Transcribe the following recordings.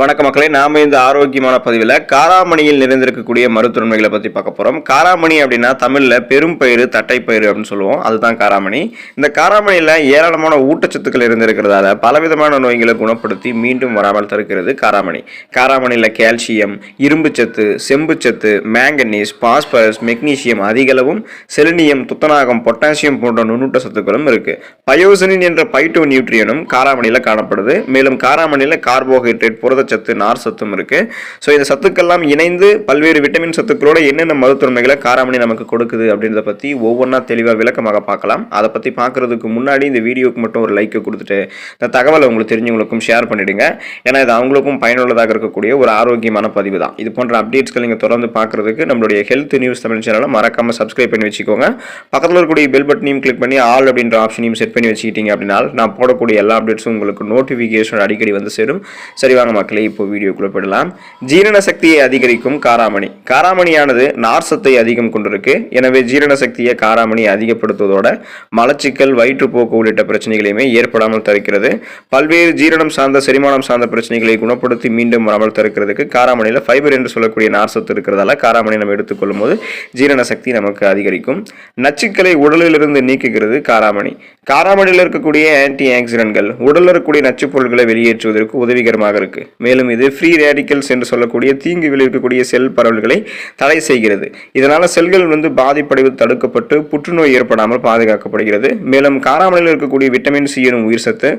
வணக்க மக்களே நாம இந்த ஆரோக்கியமான பதிவில் காராமணியில் நிறைந்திருக்கக்கூடிய மருத்துவன்மைகளை பற்றி பார்க்க போகிறோம் காராமணி அப்படின்னா தமிழில் பெரும் பயிறு தட்டைப்பயிறு அப்படின்னு சொல்லுவோம். அதுதான் காராமணி. இந்த காராமணியில் ஏராளமான ஊட்டச்சத்துக்கள் இருந்திருக்கிறதால பலவிதமான நோய்களை குணப்படுத்தி மீண்டும் வராமல் தடுக்கிறது காராமணி. காராமணியில் கால்சியம் இரும்புச்சத்து செம்புச்சத்து மேங்கனீஸ் பாஸ்பரஸ் மெக்னீசியம் அதிகளவும் செலினியம் துத்தநாகம் பொட்டாசியம் போன்ற நுண்ணூட்ட சத்துக்களும் இருக்கு. பயோசனின் என்ற பைட்டோ நியூட்ரியனும் காராமணியில் காணப்படுது. மேலும் காராமணியில் கார்போஹைட்ரேட் புரத சத்து நார் சத்தும் இருக்கு. ஸோ இந்த சத்துக்கெல்லாம் இணைந்து பல்வேறு விட்டமின் சத்துக்களோட என்னென்ன மருத்துவமைகளை காராமணி நமக்கு கொடுக்குது அப்படின்றத பற்றி ஒவ்வொன்றா தெளிவாக விளக்கமாக பார்க்கலாம். அதை பற்றி பார்க்குறதுக்கு முன்னாடி இந்த வீடியோக்கு மட்டும் ஒரு லைக்கை கொடுத்துட்டு இந்த தகவலை உங்களுக்கு தெரிஞ்சவங்களுக்கும் ஷேர் பண்ணிவிடுங்க ஏன்னா இது அவங்களுக்கும் பயனுள்ளதாக இருக்கக்கூடிய ஒரு ஆரோக்கியமான பதிவு தான். இது போன்ற அப்டேட்ஸ்கள் நீங்கள் தொடர்ந்து பார்க்கறதுக்கு நம்மளுடைய ஹெல்த் நியூஸ் தமிழ் சேனலை மறக்காமல் சப்ஸ்கிரைப் பண்ணி வச்சுக்கோங்க. பக்கத்தில் இருக்கக்கூடிய பெல் பட்டனையும் கிளிக் பண்ணி ஆல் அப்படின்ற ஆப்ஷனையும் செட் பண்ணி வச்சுக்கிட்டீங்க அப்படின்னா நான் போடக்கூடிய எல்லா அப்டேட்ஸும் உங்களுக்கு நோட்டிஃபிகேஷன் அடிக்கடி வந்து சேரும். சரி வாங்க இப்போ வீடியோக்குள்ள போயிடலாம். ஜீரண சக்தியை அதிகரிக்கும் காராமணி. காராமணியானது நார் சத்தை அதிகம் கொண்டிருக்கு. எனவே ஜீரண சக்தியை காராமணி அதிகப்படுத்துவதோட மலச்சிக்கல் வயிற்றுப்போக்கு உள்ளிட்ட பிரச்சனைகளையுமே ஏற்படாமல் தடுக்கிறது. பல்வேறு ஜீரணம் சார்ந்த செரிமானம் சார்ந்த பிரச்சனைகளை குணப்படுத்தி மீண்டும் வராமல் தடுக்கிறதுக்கு காராமணியில் ஃபைபர் என்று சொல்லக்கூடிய நார் சத்து இருக்கிறதால காராமணி நம்ம எடுத்துக்கொள்ளும் போது ஜீரண சக்தி நமக்கு அதிகரிக்கும். நச்சுக்களை உடலிலிருந்து நீக்குகிறது காராமணி. காராமணியில் இருக்கக்கூடிய ஆன்டி ஆக்சிடென்ட்கள் உடலில் இருக்கக்கூடிய நச்சுப் பொருட்களை வெளியேற்றுவதற்கு உதவிகரமாக இருக்கு. மேலும் இது ஃப்ரீ ரேடிக்கல்ஸ் என்று சொல்லக்கூடிய தீங்கு விளைவிக்கக்கூடிய செல் பரவல்களை தடை செய்கிறது. இதனால் செல்கள் வந்து பாதிப்படைவது தடுக்கப்பட்டு புற்றுநோய் ஏற்படாமல் பாதுகாக்கப்படுகிறது. மேலும் காராமலையில் இருக்கக்கூடிய விட்டமின் சி எனும் உயிர் சத்து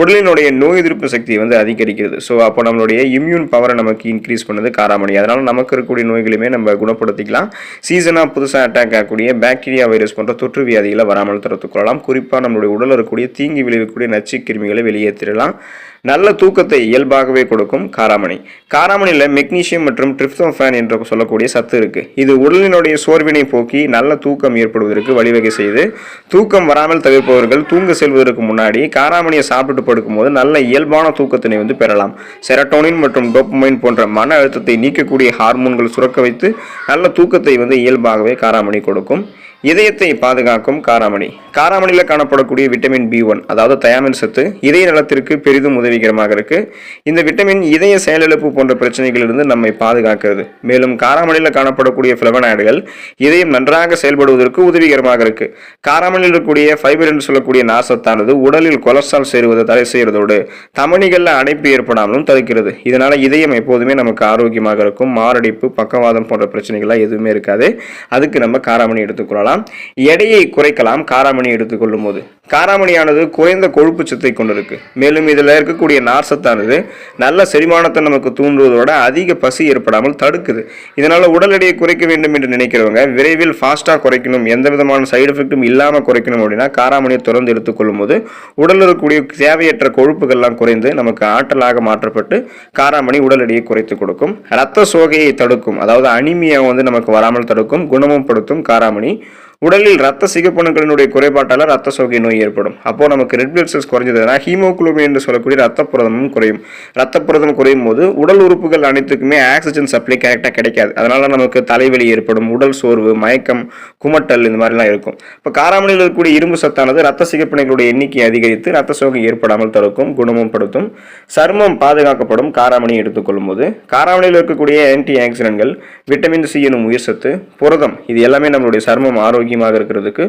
உடலினுடைய நோய் எதிர்ப்பு சக்தியை வந்து அதிகரிக்கிறது. ஸோ அப்போ நம்மளுடைய இம்யூன் பவரை நமக்கு இன்க்ரீஸ் பண்ணுது காராமணி அதனால் நமக்கு இருக்கக்கூடிய நோய்களையுமே நம்ம குணப்படுத்திக்கலாம். சீசனாக புதுசாக அட்டாக் ஆகக்கூடிய பாக்டீரியா வைரஸ் போன்ற தொற்று வியாதிகளை வராமல் தடுத்துக் கொள்ளலாம். குறிப்பாக நம்மளுடைய உடலில் இருக்கக்கூடிய தீங்கு விளைவிக்கக்கூடிய நச்சு கிருமிகளை வெளியேற்றிடலாம். நல்ல தூக்கத்தை இயல்பாகவே கொடுக்கும் காராமணி. காராமணியில் மெக்னீஷியம் மற்றும் ட்ரிப்டோஃபான் என்று சொல்லக்கூடிய சத்து இருக்கு. இது உடலினுடைய சோர்வினை போக்கி நல்ல தூக்கம் ஏற்படுவதற்கு வழிவகை செய்து தூக்கம் வராமல் தவிர்ப்பவர்கள் தூங்க செல்வதற்கு முன்னாடி காராமணியை சாப்பிட்டு படுக்கும்போது நல்ல இயல்பான தூக்கத்தினை வந்து பெறலாம். செரட்டோனின் மற்றும் டோப்மைன் போன்ற மன அழுத்தத்தை நீக்கக்கூடிய ஹார்மோன்கள் சுரக்க வைத்து நல்ல தூக்கத்தை வந்து இயல்பாகவே காராமணி கொடுக்கும். இதயத்தை பாதுகாக்கும் காராமணி. காராமணியில் காணப்படக்கூடிய விட்டமின் பி ஒன் அதாவது தயாமின் சத்து இதய நலத்திற்கு பெரிதும் உதவிகரமாக இருக்கு. இந்த விட்டமின் இதய செயலிழப்பு போன்ற பிரச்சனைகளிலிருந்து நம்மை பாதுகாக்கிறது. மேலும் காராமணியில் காணப்படக்கூடிய ஃபிளவனாய்டுகள் இதயம் நன்றாக செயல்படுவதற்கு உதவிகரமாக இருக்கு. காராமணியில் இருக்கக்கூடிய ஃபைபர் என்று சொல்லக்கூடிய நாசத்தானது உடலில் கொலஸ்ட்ரால் சேருவதை தடை செய்கிறதோடு தமணிகளில் அடைப்பு ஏற்படாமலும் தடுக்கிறது. இதனால் இதயம் எப்போதுமே நமக்கு ஆரோக்கியமாக இருக்கும். மாரடைப்பு பக்கவாதம் போன்ற பிரச்சனைகள்லாம் எதுவுமே இருக்காது. அதுக்கு நம்ம காராமணி எடுத்துக்கொள்ளலாம். எடையை குறைக்கலாம் காராமணி எடுத்துக்கொள்ளும் போது காராமணியானது குறைந்த கொழுப்பு சத்தை கொண்டிருக்கு. மேலும் இதில் இருக்கக்கூடிய நார்சத்தானது நல்ல செரிமானத்தை நமக்கு தூண்டுவதோட அதிக பசி ஏற்படாமல் தடுக்குது. இதனால் உடல் எடையை குறைக்க வேண்டும் என்று நினைக்கிறவங்க விரைவில் ஃபாஸ்ட்டாக குறைக்கணும் எந்த விதமான சைடு எஃபெக்ட்டும் இல்லாமல் குறைக்கணும் அப்படின்னா காராமணியை தொடர்ந்து எடுத்துக்கொள்ளும் போது உடலில் இருக்கக்கூடிய தேவையற்ற கொழுப்புகள்லாம் குறைந்து நமக்கு ஆற்றலாக மாற்றப்பட்டு காராமணி உடல் எடையை குறைத்து கொடுக்கும். ரத்த சோகையை தடுக்கும் அதாவது அனிமியா வந்து நமக்கு வராமல் தடுக்கும் குணமும் படுத்தும் காராமணி. உடலில் ரத்த சிகப்பணுக்களினுடைய குறைபாட்டால் ரத்த சோகை நோய் ஏற்படும். அப்போ நமக்கு ரெட் பிளட் செல்ஸ் குறைஞ்சதுன்னா ஹீமோகுளோபின் என்று சொல்லக்கூடிய ரத்த புரதமும் குறையும். ரத்த புரதம் குறையும் போது உடல் உறுப்புகள் அனைத்துக்குமே ஆக்சிஜன் சப்ளை கரெக்டாக கிடைக்காது. அதனால நமக்கு தலைவலி ஏற்படும் உடல் சோர்வு மயக்கம் குமட்டல் இந்த மாதிரிலாம் இருக்கும். இப்போ காராமணியில் இருக்கக்கூடிய இரும்பு சத்தானது ரத்த சிகப்பணுக்களுடைய எண்ணிக்கை அதிகரித்து ரத்த சோகை ஏற்படாமல் தடுக்கும் குணமும் படுத்தும். சர்மம் பாதுகாக்கப்படும் காராமணி எடுத்துக்கொள்ளும் போது காராமணியில் இருக்கக்கூடிய ஆன்டி ஆக்சிடென்ட்கள் விட்டமின் சி எனும் உயிர் சத்து புரதம் இது எல்லாமே நம்மளுடைய சர்மம் ஆரோக்கியம் ஆரோக்கியமாக இருக்கிறதுக்கு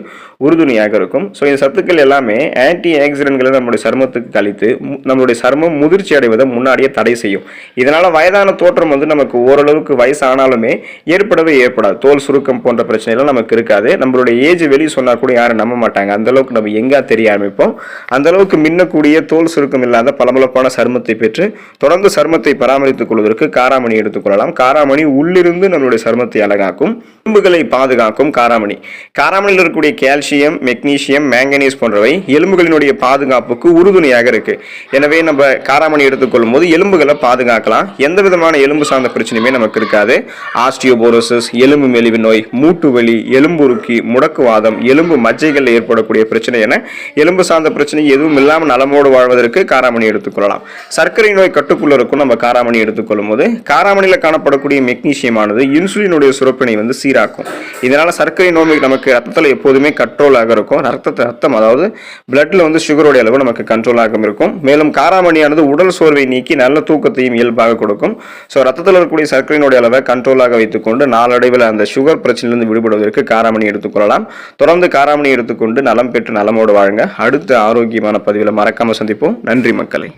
உறுதுணையாக இருக்கும். ஸோ இந்த சத்துக்கள் எல்லாமே ஆன்டி ஆக்சிடென்ட்களை நம்மளுடைய சருமத்துக்கு கழித்து நம்மளுடைய சருமம் முதிர்ச்சி அடைவதை முன்னாடியே தடை செய்யும். இதனால் வயதான தோற்றம் வந்து நமக்கு ஓரளவுக்கு வயசானாலுமே ஏற்படவே ஏற்படாது. தோல் சுருக்கம் போன்ற பிரச்சனைகள்லாம் நமக்கு இருக்காது. நம்மளுடைய ஏஜ் வெளியே சொன்னால் கூட யாரும் நம்ப மாட்டாங்க. அந்தளவுக்கு நம்ம எங்கே தெரிய ஆரம்பிப்போம் அந்தளவுக்கு மின்னக்கூடிய தோல் சுருக்கம் இல்லாத பளபளப்பான சருமத்தை பெற்று தொடர்ந்து சருமத்தை பராமரித்துக் கொள்வதற்கு காராமணி எடுத்துக்கொள்ளலாம் காராமணி உள்ளிருந்து நம்மளுடைய சருமத்தை அழகாக்கும். எலும்புகளை பாதுகாக்கும் காராமணி. காராமணியில் இருக்கக்கூடிய கால்சியம் மெக்னீசியம் மேங்கனீஸ் போன்றவை எலும்புகளினுடைய பாதுகாப்புக்கு உறுதுணையாக இருக்கு. எனவே நம்ம காராமணி எடுத்துக்கொள்ளும் போது எலும்புகளை பாதுகாக்கலாம். எந்த விதமான எலும்பு சார்ந்த பிரச்சனையுமே நமக்கு இருக்காது. ஆஸ்டியோபோரோசிஸ் எலும்பு மெலிவு நோய் மூட்டு வலி எலும்புருக்கி முடக்குவாதம் எலும்பு மஜ்ஜைகளில் ஏற்படக்கூடிய பிரச்சனை என எலும்பு சார்ந்த பிரச்சனை எதுவும் இல்லாமல் நலமோடு வாழ்வதற்கு காராமணி எடுத்துக்கொள்ளலாம். சர்க்கரை நோய் கட்டுக்குள்ள இருக்கும் நம்ம காராமணி எடுத்துக்கொள்ளும் போது காராமணியில் காணப்படக்கூடிய மெக்னீசியமானது இன்சுலினுடைய சுரப்பினை வந்து சீராக்கும். இதனால சர்க்கரை நோய் நமக்கு நமக்கு ரத்தத்தில் எப்போதுமே கண்ட்ரோலாக இருக்கும். ரத்தத்தை ரத்தம் அதாவது பிளட்டில் வந்து சுகருடைய அளவு நமக்கு கண்ட்ரோலாக இருக்கும். மேலும் காராமணியானது உடல் சோர்வை நீக்கி நல்ல தூக்கத்தையும் இயல்பாக கொடுக்கும். ஸோ ரத்தத்தில் இருக்கக்கூடிய சர்க்கரையினுடைய அளவை கண்ட்ரோலாக வைத்துக்கொண்டு நாளடைவில் அந்த சுகர் பிரச்சனையிலிருந்து விடுபடுவதற்கு காராமணி எடுத்துக்கொள்ளலாம் தொடர்ந்து காராமணி எடுத்துக்கொண்டு நலம் பெற்று நலமோடு வாழுங்க. அடுத்த ஆரோக்கியமான பதிவில் மறக்காமல் சந்திப்போம். நன்றி மக்களை.